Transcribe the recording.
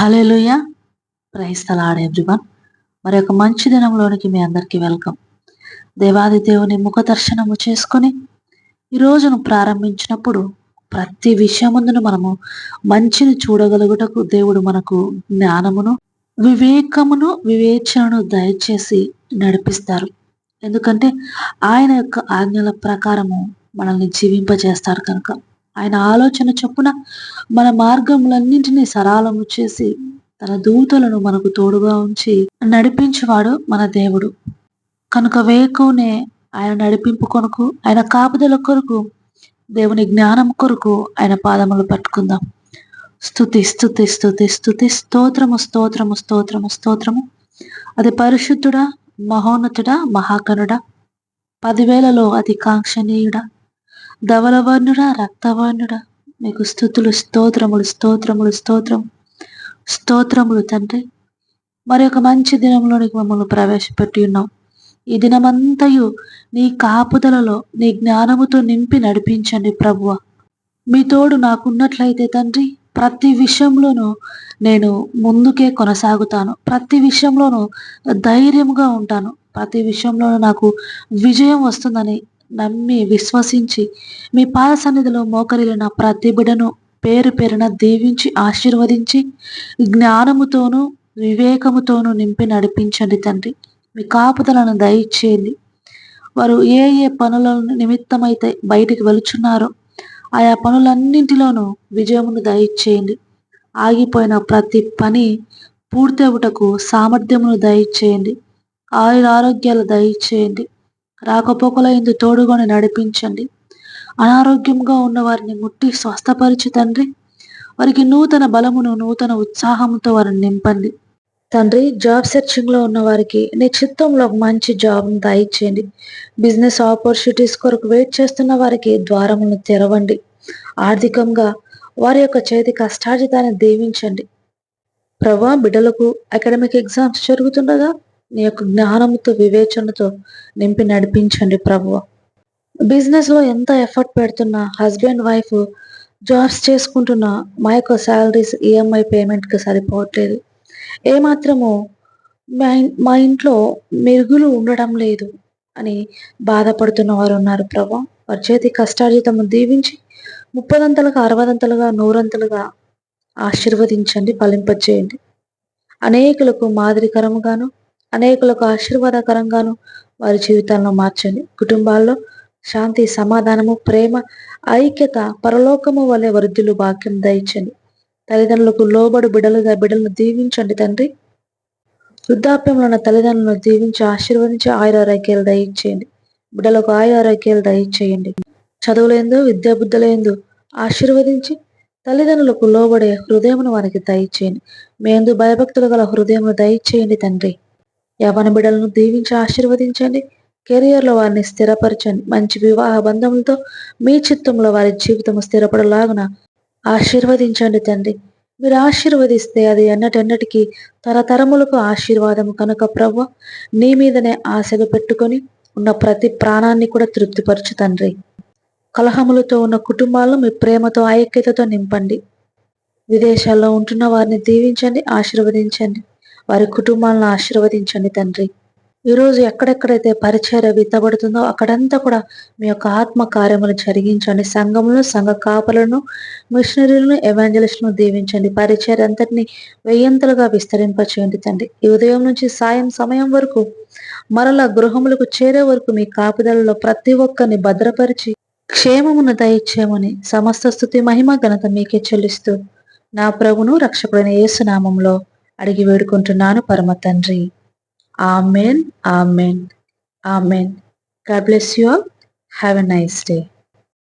Hallelujah praise the Lord everyone. మరి ఒక మంచి దినంలోనికి మీ అందరికీ వెల్కమ్. దేవాది దేవుని ముఖ దర్శనము చేసుకొని ఈ రోజును ప్రారంభించినప్పుడు ప్రతి విషయముందును మనము మంచిని చూడగలుగుటకు దేవుడు మనకు జ్ఞానమును వివేకమును వివేచనను దయచేసి నడిపిస్తారు. ఎందుకంటే ఆయన యొక్క ఆజ్ఞల ప్రకారము మనల్ని జీవింపజేస్తారు కనుక. ఆయన ఆలోచన చొప్పున మన మార్గములన్నింటినీ సరాలము చేసి తన దూతలను మనకు తోడుగా ఉంచి నడిపించేవాడు మన దేవుడు. కనుక వేకునే ఆయన నడిపింపు కొరకు ఆయన కాపుదల కొరకు దేవుని జ్ఞానం కొరకు ఆయన పాదములు పట్టుకుందాం. స్థుతి స్థుతి స్థుతి స్థుతి స్తోత్రము స్తోత్రము స్తోత్రము స్తోత్రము. అది పరిశుద్ధుడా మహోన్నతుడా మహాకనుడా పదివేలలో అతి కాంక్షణీయుడా ధవలవర్ణుడా రక్తవర్ణుడా మీకు స్థుతులు స్తోత్రములు స్తోత్రములు స్తోత్రం స్తోత్రములు తండ్రి. మరి ఒక మంచి దినంలోనికి మమ్మల్ని ప్రవేశపెట్టి ఉన్నాం. ఈ దినమంతయు నీ కాపుదలలో నీ జ్ఞానముతో నింపి నడిపించండి ప్రభువ. మీ తోడు నాకున్నట్లయితే తండ్రి ప్రతి విషయంలోనూ నేను ముందుకే కొనసాగుతాను. ప్రతి విషయంలోనూ ధైర్యంగా ఉంటాను. ప్రతి విషయంలోనూ నాకు విజయం వస్తుందని నమ్మి విశ్వసించి మీ పాద సన్నిధిలో మోకరిలిన ప్రతి బిడను పేరు పేరున దీవించి ఆశీర్వదించి జ్ఞానముతోనూ వివేకముతోనూ నింపి నడిపించండి తండ్రి. మీ కాపుదలను దయచేయండి. వారు ఏ ఏ పనుల నిమిత్తమైతే బయటికి వెళుచున్నారో ఆయా పనులన్నింటిలోనూ విజయమును దయచేయండి. ఆగిపోయిన ప్రతి పని పూర్తవుటకు సామర్థ్యమును దయచేయండి. ఆయుర ఆరోగ్యాలు దయచేయండి. రాకపోకల ఇందు తోడుకొని నడిపించండి. అనారోగ్యంగా ఉన్న వారిని ముట్టి స్వస్థపరిచి తండ్రి వారికి నూతన బలమును నూతన ఉత్సాహంతో వారిని నింపండి. తండ్రి జాబ్ సెర్చింగ్లో ఉన్న వారికి నీ చిత్తంలో ఒక మంచి జాబ్ను దయచేయండి బిజినెస్ ఆపర్చునిటీస్ కొరకు వెయిట్ చేస్తున్న వారికి ద్వారములను తెరవండి. ఆర్థికంగా వారి యొక్క చేతి కష్టార్జితాన్ని దీవించండి. ప్రభా బిడ్డలకు అకాడమిక్ ఎగ్జామ్స్ జరుగుతుండగా నీ యొక్క జ్ఞానంతో వివేచనతో నింపి నడిపించండి ప్రభువ. బిజినెస్లో ఎంత ఎఫర్ట్ పెడుతున్నా హస్బెండ్ వైఫ్ జాబ్స్ చేసుకుంటున్న మా యొక్క శాలరీస్ ఈఎంఐ పేమెంట్కి సరిపోవట్లేదు. ఏమాత్రము మా మా ఇంట్లో మెరుగులు ఉండడం లేదు అని బాధపడుతున్న వారు ఉన్నారు ప్రభా వారి చేతి కష్టార్జితము దీవించి ముప్పదంతలుగా అరవదంతలుగా నూరంతలుగా ఆశీర్వదించండి ఫలింపచేయండి అనేకులకు మాదిరికరముగాను అనేకులకు ఆశీర్వాదకరంగాను వారి జీవితాలను మార్చండి. కుటుంబాల్లో శాంతి సమాధానము ప్రేమ ఐక్యత పరలోకము వలె వృద్ధులు భాగ్యం దయచండి తల్లిదండ్రులకు లోబడు బిడలుగా బిడలను దీవించండి తండ్రి. వృద్ధాప్యంలో ఉన్న తల్లిదండ్రులను దీవించి ఆశీర్వదించి ఆయురారోగ్యాలు దయచేయండి బిడ్డలకు ఆయురారోగ్యాలు దయచేయండి చదువులేందు విద్యాబుద్ధులేందు ఆశీర్వదించి తల్లిదండ్రులకు లోబడే హృదయమును వారికి దయచేయండి మేందు భయభక్తులు గల హృదయమును దయచేయండి తండ్రి. యవన బిడలను దీవించి ఆశీర్వదించండి. కెరియర్లో వారిని స్థిరపరచండి. మంచి వివాహ బంధములతో మీ చిత్తంలో వారి జీవితం స్థిరపడలాగున ఆశీర్వదించండి తండ్రి. మీరు ఆశీర్వదిస్తే అది ఎన్నటెన్నటికీ తరతరములకు ఆశీర్వాదము కనుక ప్రభు నీ మీదనే ఆశలు పెట్టుకొని ఉన్న ప్రతి ప్రాణాన్ని కూడా తృప్తిపరచు తండ్రి. కలహములతో ఉన్న కుటుంబాలను మీ ప్రేమతో ఐక్యతతో నింపండి. విదేశాల్లో ఉంటున్న వారిని దీవించండి ఆశీర్వదించండి. వారి కుటుంబాలను ఆశీర్వదించండి తండ్రి. ఈరోజు ఎక్కడెక్కడైతే పరిచయ విత్తబడుతుందో అక్కడంతా కూడా మీ యొక్క ఆత్మ కార్యములు జరిగించండి. సంఘములను సంఘ కాపలను మిషనరీలను ఎవాంజలిస్టులను దీవించండి. పరిచయ అంతటిని వెయ్యంతలుగా విస్తరింపచేయండి తండ్రి. ఈ ఉదయం నుంచి సాయం సమయం వరకు మరల గృహములకు చేరే వరకు మీ కాపుదలలో ప్రతి ఒక్కరిని భద్రపరిచి క్షేమమును దయచేయమని సమస్త స్థుతి మహిమ ఘనత మీకే చెల్లిస్తూ నా ప్రభును రక్షకుడైన యేసునామంలో అడిగి వేడుకుంటున్నాను పరమ తండ్రి. Amen amen amen. God bless you all have a nice day